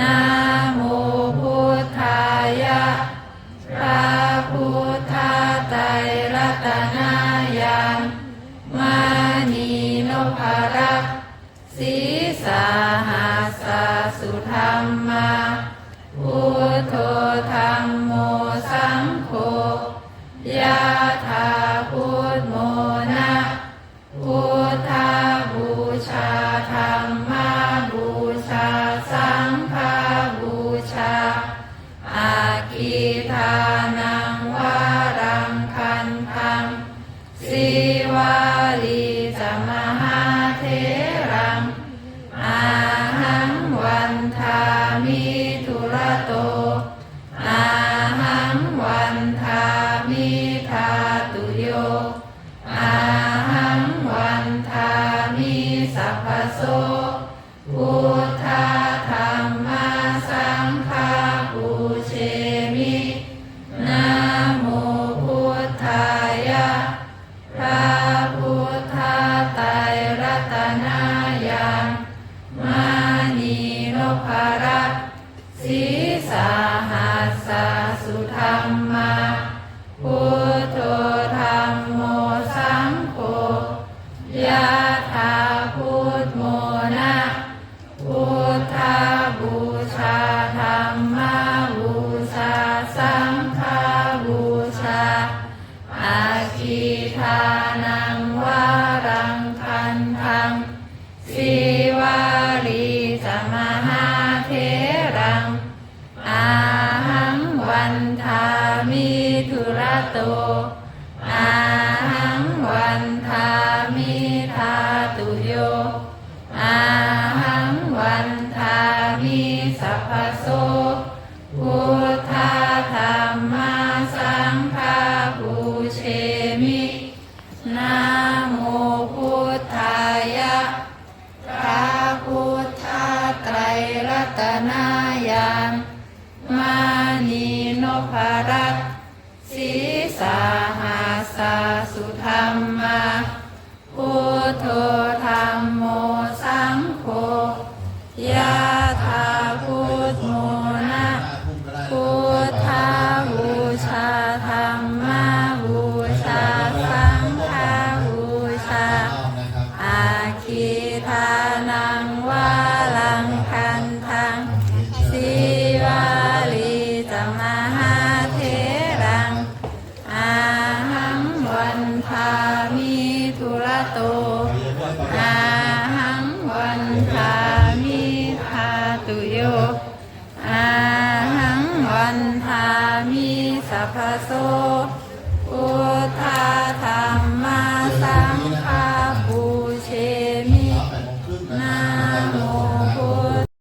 นะโมพุทธายะพระพุทธไตรรัตนายังมานีนพรักศีสาหาสาสุธรรมมาพุทโธธรรมโม โสพุทธาธรรมสังฆาปูเชมินะโมพุทธายะพระพุทธไตรรัตนายังมานีนพรัตน์ศีสาหัสสุธรรมมา ธรรมาบูชาสังฆาบูชาอาคีทานังวารังคันทังสีวาลีจะมหาเทรัง อาหังวันทามิทุระโต อาหังวันทามิทาตุโย ตนายังมานีนพรัตสีสาหาสาสุธรรมมาพุทโธ นหามิสัพพโสอุทธาธรรม